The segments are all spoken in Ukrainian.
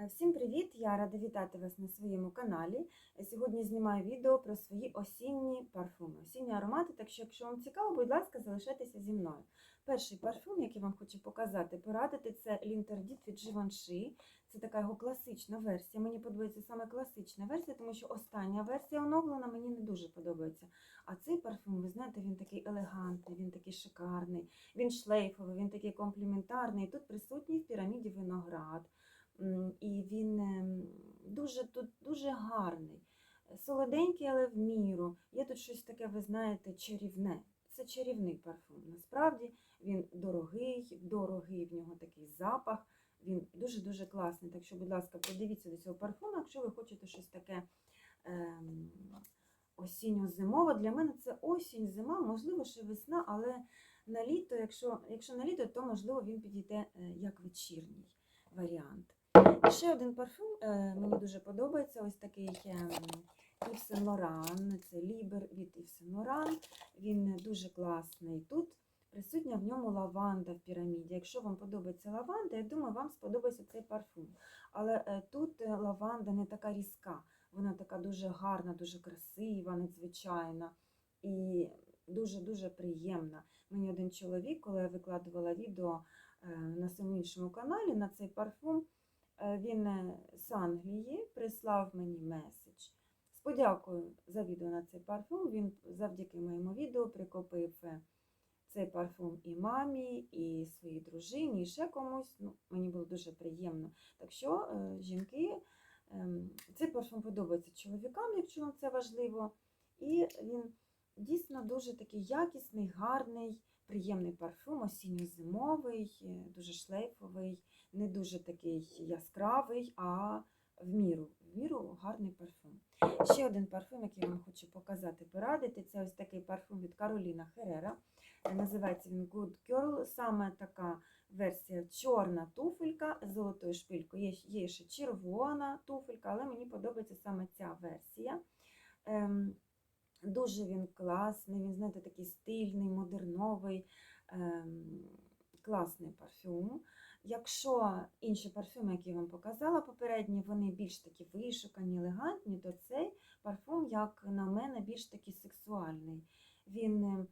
Е, Всім привіт! Я рада вітати вас на своєму каналі. Е, Сьогодні знімаю відео про свої осінні парфуми, осінні аромати. Так що, якщо вам цікаво, будь ласка, залишайтеся зі мною. Перший парфум, який вам хочу показати, порадити, це L'Interdit від Givenchy. Це така його класична версія. Мені подобається саме класична версія, тому що остання версія оновлена мені не дуже подобається. А цей парфум, ви знаєте, він такий елегантний, він такий шикарний, він шлейфовий, він такий компліментарний. Тут присутній в піраміді виноград. І він ем, дуже тут дуже гарний, солоденький, але в міру. Є тут щось таке, ви знаєте, чарівне. Це чарівний парфум. Насправді він дорогий, дорогий в нього такий запах. Він дуже-дуже класний. Так що, будь ласка, подивіться до цього парфуму, якщо ви хочете щось таке ем, осінньо-зимове. Для мене це осінь, зима, можливо, ще весна, але на літо, якщо, якщо на літо, то можливо він підійде е, як вечірній варіант. Ще один парфум е, мені дуже подобається. Ось такий Yves Saint Laurent. Це Лібер від Yves Saint Laurent. Він дуже класний. Тут присутня в ньому лаванда в піраміді. Якщо вам подобається лаванда, я думаю, вам сподобається цей парфум. Але е, тут е, лаванда не така різка, вона така дуже гарна, дуже красива, надзвичайна і дуже-дуже приємна. Мені один чоловік, коли я викладувала відео е, на своєму іншому каналі на цей парфум, е, він е, з Англії прислав мені меседж. З подякою за відео на цей парфум. Він завдяки моєму відео прикопив е, цей парфум і мамі, і своїй дружині, і ще комусь. Ну, мені було дуже приємно. Так що, е, жінки, ем, цей парфум подобається чоловікам, якщо вам це важливо. І він дійсно дуже такий якісний, гарний, приємний парфум, осінньо-зимовий, дуже шлейфовий, не дуже такий яскравий, а в міру, в міру гарний парфум. Ще один парфум, який я вам хочу показати, порадити. Це ось такий парфум від Кароліна Херера. Називається він Good Girl. Саме така версія чорна туфелька з золотою шпилькою. Є, є ще червона туфелька, але мені подобається саме ця версія. Ем, дуже він класний, він, знаєте, такий стильний, модерновий, ем, класний парфюм. Якщо інші парфюми, які я вам показала попередні, вони більш такі вишукані, елегантні, то цей парфум, як на мене, більш такий сексуальний. Він е,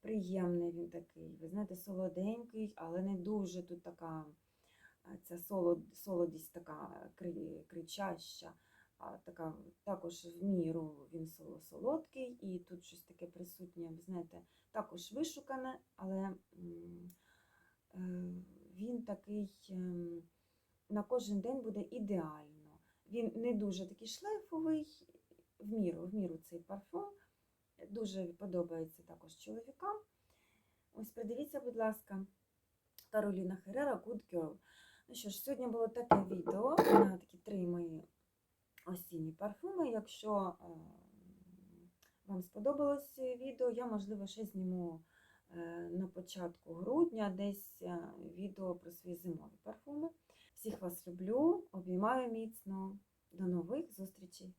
приємний, він такий, ви знаєте, солоденький, але не дуже тут така е, ця солод, солодість така кри- кричаща, а така також в міру він солодкий, і тут щось таке присутнє, ви знаєте, також вишукане, але е, він такий ем, на кожен день буде ідеально. Він не дуже такий шлейфовий, в міру, в міру цей парфум. Дуже подобається також чоловікам. Ось придивіться, будь ласка, Кароліна Херера Good Girl. Ну що ж, сьогодні було таке відео на такі три мої осінні парфуми. Якщо е, вам сподобалось відео, я, можливо, ще зніму е, на початку грудня десь е, відео про свої зимові парфуми. Всіх вас люблю, обіймаю міцно. До нових зустрічей!